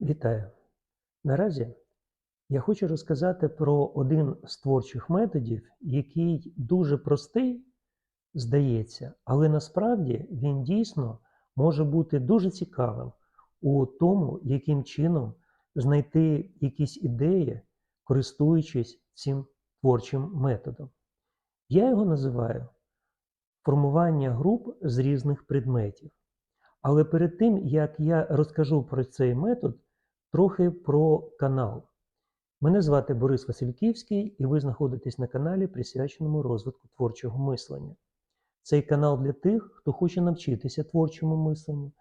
Вітаю! Наразі я хочу розказати про один з творчих методів, який дуже простий, здається, але насправді він дійсно може бути дуже цікавим у тому, яким чином знайти якісь ідеї, користуючись цим творчим методом. Я його називаю формування груп з різних предметів. Але перед тим, як я розкажу про цей метод, трохи про канал. Мене звати Борис Васильківський, і ви знаходитесь на каналі, присвяченому розвитку творчого мислення. Цей канал для тих, хто хоче навчитися творчому мисленню,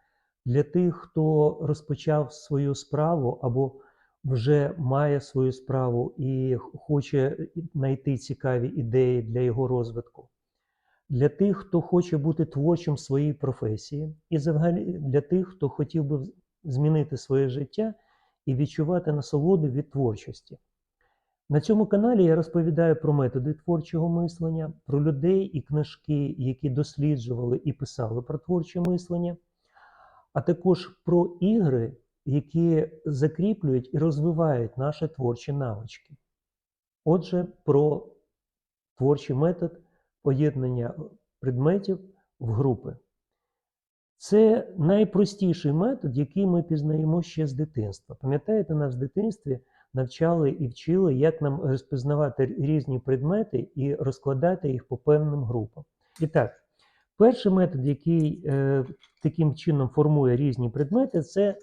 для тих, хто розпочав свою справу або вже має свою справу і хоче знайти цікаві ідеї для його розвитку для тих, хто хоче бути творчим в своїй професії, і взагалі для тих, хто хотів би змінити своє життя і відчувати насолоду від творчості. На цьому каналі я розповідаю про методи творчого мислення, про людей і книжки, які досліджували і писали про творче мислення, а також про ігри, які закріплюють і розвивають наші творчі навички. Отже, про творчий метод поєднання предметів в групи. Це найпростіший метод, який ми пізнаємо ще з дитинства. Пам'ятаєте, нас в дитинстві навчали і вчили, як нам розпізнавати різні предмети і розкладати їх по певним групам. І так, перший метод, який е, таким чином формує різні предмети, це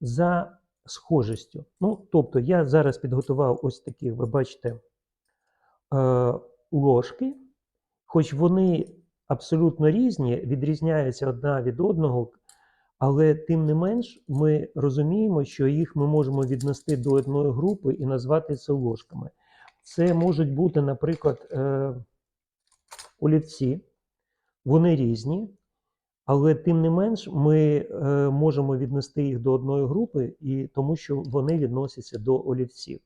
за схожістю. Ну, Тобто, я зараз підготував ось такі, ви бачите, е, ложки. Хоч вони абсолютно різні, відрізняються одна від одного, але тим не менш ми розуміємо, що їх ми можемо віднести до одної групи і назвати це ложками. Це можуть бути, наприклад, е, олівці, вони різні, але тим не менш ми е, можемо віднести їх до одної групи, і тому що вони відносяться до олівців.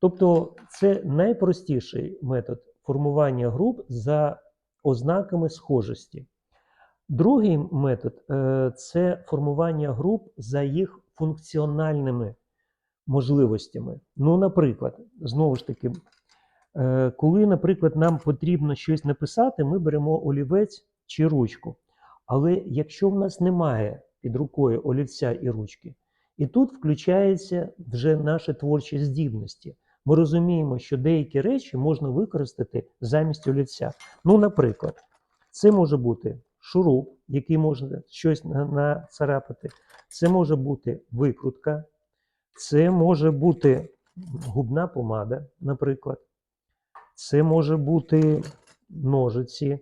Тобто це найпростіший метод формування груп за ознаками схожості. Другий метод е, це формування груп за їх функціональними можливостями. Ну, наприклад, знову ж таки, е, коли, наприклад, нам потрібно щось написати, ми беремо олівець чи ручку. Але якщо в нас немає під рукою олівця і ручки, і тут включаються вже наші творчі здібності ми розуміємо, що деякі речі можна використати замість олівця. Ну, наприклад, це може бути шуруп, який можна щось нацарапати, це може бути викрутка, це може бути губна помада, наприклад. Це може бути ножиці.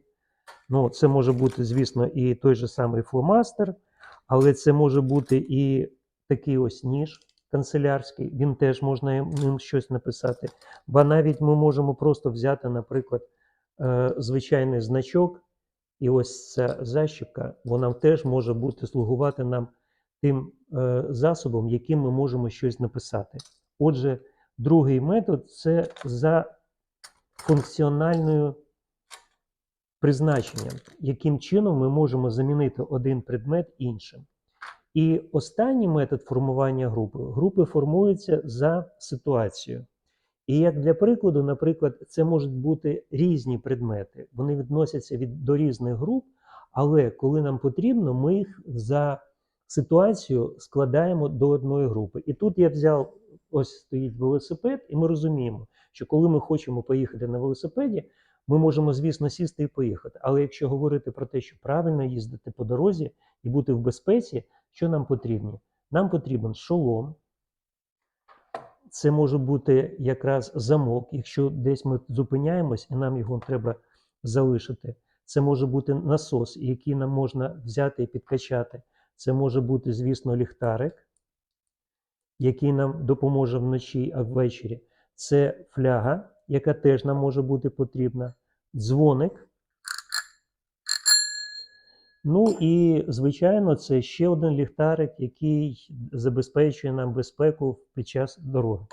Ну, Це може бути, звісно, і той же самий фломастер, але це може бути і такий ось ніж канцелярський, він теж можна ним щось написати. Бо навіть ми можемо просто взяти, наприклад, е, звичайний значок, і ось ця защіпка, вона теж може бути слугувати нам тим е, засобом, яким ми можемо щось написати. Отже, другий метод це за функціональною призначенням, яким чином ми можемо замінити один предмет іншим. І останній метод формування групи групи формуються за ситуацією. І як для прикладу, наприклад, це можуть бути різні предмети, вони відносяться від, до різних груп, але коли нам потрібно, ми їх за ситуацію складаємо до одної групи. І тут я взяв ось стоїть велосипед, і ми розуміємо, що коли ми хочемо поїхати на велосипеді, ми можемо, звісно, сісти і поїхати. Але якщо говорити про те, що правильно їздити по дорозі і бути в безпеці, що нам потрібно? Нам потрібен шолом. Це може бути якраз замок, якщо десь ми зупиняємось і нам його треба залишити. Це може бути насос, який нам можна взяти і підкачати. Це може бути, звісно, ліхтарик, який нам допоможе вночі а ввечері. Це фляга, яка теж нам може бути потрібна. Дзвоник, Ну і, звичайно, це ще один ліхтарик, який забезпечує нам безпеку під час дороги.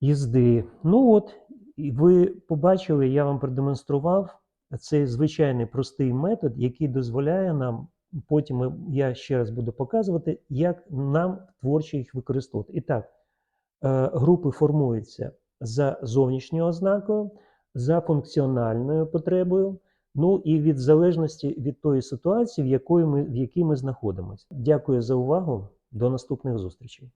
Їзди. Ну от, ви побачили, я вам продемонстрував цей звичайний простий метод, який дозволяє нам потім я ще раз буду показувати, як нам творчо їх використовувати. І так, е, групи формуються за зовнішньою ознакою, за функціональною потребою, ну і від залежності від тої ситуації, в якої ми, в якій ми знаходимося. Дякую за увагу. До наступних зустрічей.